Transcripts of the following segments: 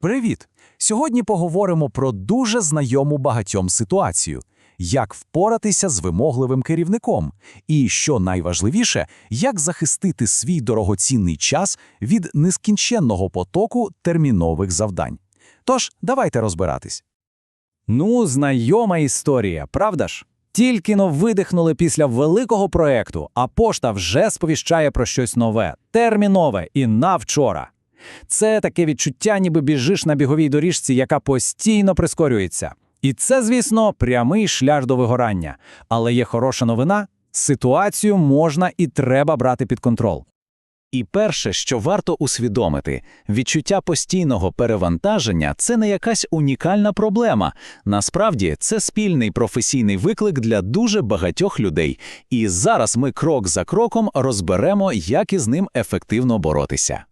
Привіт! Сьогодні поговоримо про дуже знайому багатьом ситуацію: як впоратися з вимогливим керівником, і, що найважливіше, як захистити свій дорогоцінний час від нескінченного потоку термінових завдань. Тож, давайте розбиратись. Ну, знайома історія, правда ж? Тільки но видихнули після великого проекту, а пошта вже сповіщає про щось нове, термінове і на вчора. Це таке відчуття, ніби біжиш на біговій доріжці, яка постійно прискорюється. І це, звісно, прямий шлях до вигорання. Але є хороша новина: ситуацію можна і треба брати під контроль. І перше, що варто усвідомити, відчуття постійного перевантаження це не якась унікальна проблема. Насправді це спільний професійний виклик для дуже багатьох людей. І зараз ми крок за кроком розберемо, як із ним ефективно боротися.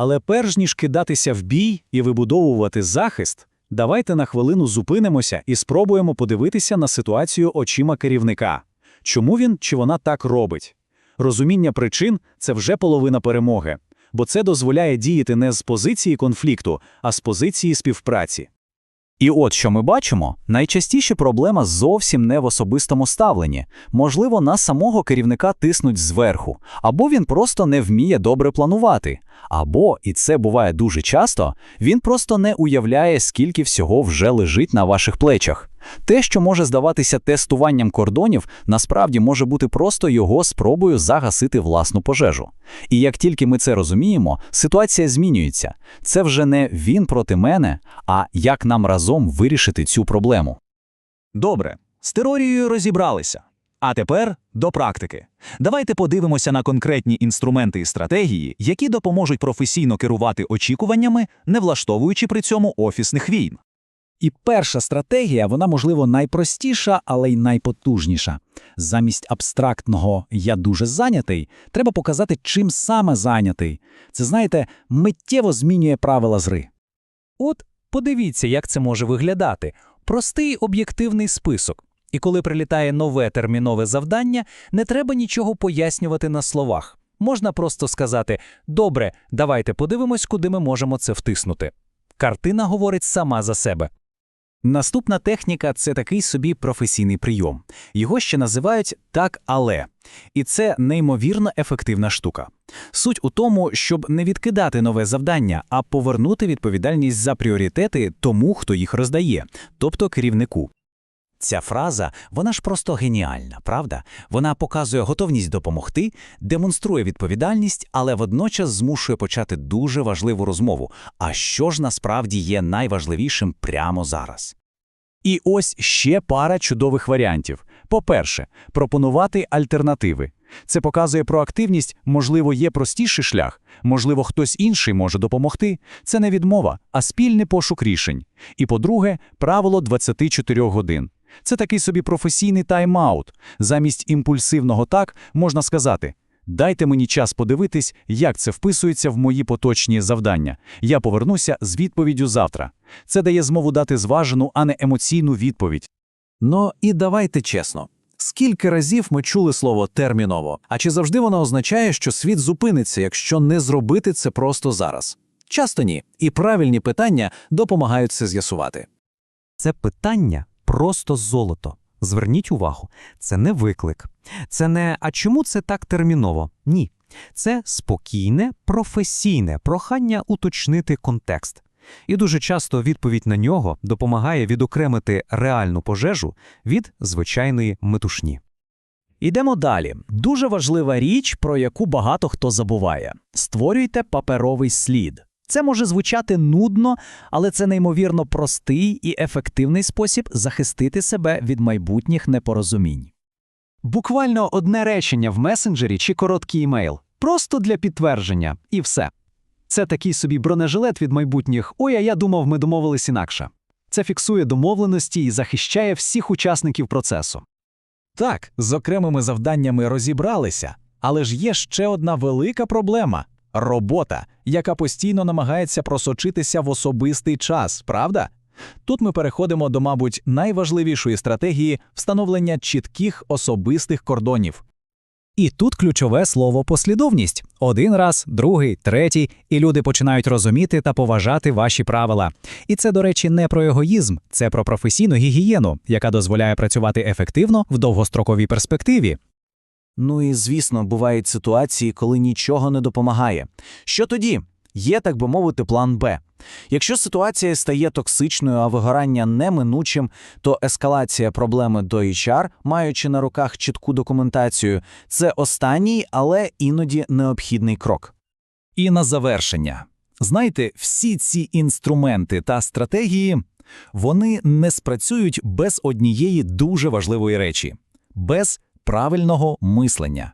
Але перш ніж кидатися в бій і вибудовувати захист, давайте на хвилину зупинимося і спробуємо подивитися на ситуацію очима керівника. Чому він чи вона так робить? Розуміння причин це вже половина перемоги, бо це дозволяє діяти не з позиції конфлікту, а з позиції співпраці. І от що ми бачимо, найчастіше проблема зовсім не в особистому ставленні. Можливо, на самого керівника тиснуть зверху, або він просто не вміє добре планувати, або, і це буває дуже часто, він просто не уявляє, скільки всього вже лежить на ваших плечах. Те, що може здаватися тестуванням кордонів, насправді може бути просто його спробою загасити власну пожежу. І як тільки ми це розуміємо, ситуація змінюється. Це вже не він проти мене, а як нам разом вирішити цю проблему. Добре, з теорією розібралися. А тепер до практики. Давайте подивимося на конкретні інструменти і стратегії, які допоможуть професійно керувати очікуваннями, не влаштовуючи при цьому офісних війн. І перша стратегія, вона, можливо, найпростіша, але й найпотужніша. Замість абстрактного я дуже зайнятий, треба показати, чим саме зайнятий. Це, знаєте, миттєво змінює правила зри. От подивіться, як це може виглядати. Простий об'єктивний список. І коли прилітає нове термінове завдання, не треба нічого пояснювати на словах. Можна просто сказати: добре, давайте подивимось, куди ми можемо це втиснути. Картина говорить сама за себе. Наступна техніка це такий собі професійний прийом. Його ще називають так, але. І це неймовірно ефективна штука. Суть у тому, щоб не відкидати нове завдання, а повернути відповідальність за пріоритети тому, хто їх роздає, тобто керівнику. Ця фраза, вона ж просто геніальна, правда? Вона показує готовність допомогти, демонструє відповідальність, але водночас змушує почати дуже важливу розмову. А що ж насправді є найважливішим прямо зараз? І ось ще пара чудових варіантів. По-перше, пропонувати альтернативи. Це показує проактивність, можливо, є простіший шлях, можливо, хтось інший може допомогти. Це не відмова, а спільний пошук рішень. І по-друге, правило 24 годин. Це такий собі професійний тайм-аут. Замість імпульсивного так можна сказати: дайте мені час подивитись, як це вписується в мої поточні завдання. Я повернуся з відповіддю завтра. Це дає змову дати зважену, а не емоційну відповідь. Ну і давайте чесно. Скільки разів ми чули слово терміново, а чи завжди воно означає, що світ зупиниться, якщо не зробити це просто зараз? Часто ні, і правильні питання допомагають це з'ясувати. Це питання просто золото. Зверніть увагу, це не виклик. Це не а чому це так терміново? Ні. Це спокійне, професійне прохання уточнити контекст. І дуже часто відповідь на нього допомагає відокремити реальну пожежу від звичайної метушні. Ідемо далі. Дуже важлива річ, про яку багато хто забуває: створюйте паперовий слід. Це може звучати нудно, але це неймовірно простий і ефективний спосіб захистити себе від майбутніх непорозумінь. Буквально одне речення в месенджері чи короткий імейл. Просто для підтвердження, і все. Це такий собі бронежилет від майбутніх ой, а я думав, ми домовились інакше. Це фіксує домовленості і захищає всіх учасників процесу. Так, з окремими завданнями розібралися, але ж є ще одна велика проблема робота, яка постійно намагається просочитися в особистий час, правда? Тут ми переходимо до, мабуть, найважливішої стратегії встановлення чітких особистих кордонів. І тут ключове слово послідовність. Один раз, другий, третій, і люди починають розуміти та поважати ваші правила. І це, до речі, не про егоїзм, це про професійну гігієну, яка дозволяє працювати ефективно в довгостроковій перспективі. Ну і звісно, бувають ситуації, коли нічого не допомагає. Що тоді? Є, так би мовити, план Б. Якщо ситуація стає токсичною, а вигорання неминучим, то ескалація проблеми до HR, маючи на руках чітку документацію, це останній, але іноді необхідний крок. І на завершення. Знаєте, всі ці інструменти та стратегії, вони не спрацюють без однієї дуже важливої речі – без правильного мислення.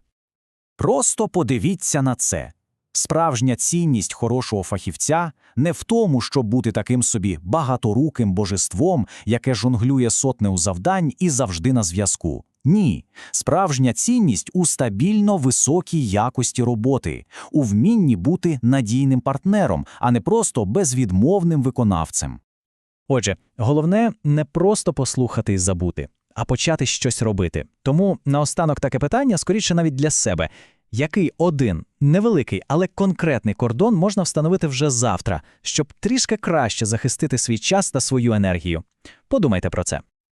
Просто подивіться на це. Справжня цінність хорошого фахівця не в тому, щоб бути таким собі багаторуким божеством, яке жонглює сотнею завдань і завжди на зв'язку. Ні, справжня цінність у стабільно високій якості роботи, у вмінні бути надійним партнером, а не просто безвідмовним виконавцем. Отже, головне не просто послухати і забути, а почати щось робити. Тому наостанок таке питання, скоріше навіть для себе. Який один невеликий, але конкретний кордон можна встановити вже завтра, щоб трішки краще захистити свій час та свою енергію? Подумайте про це.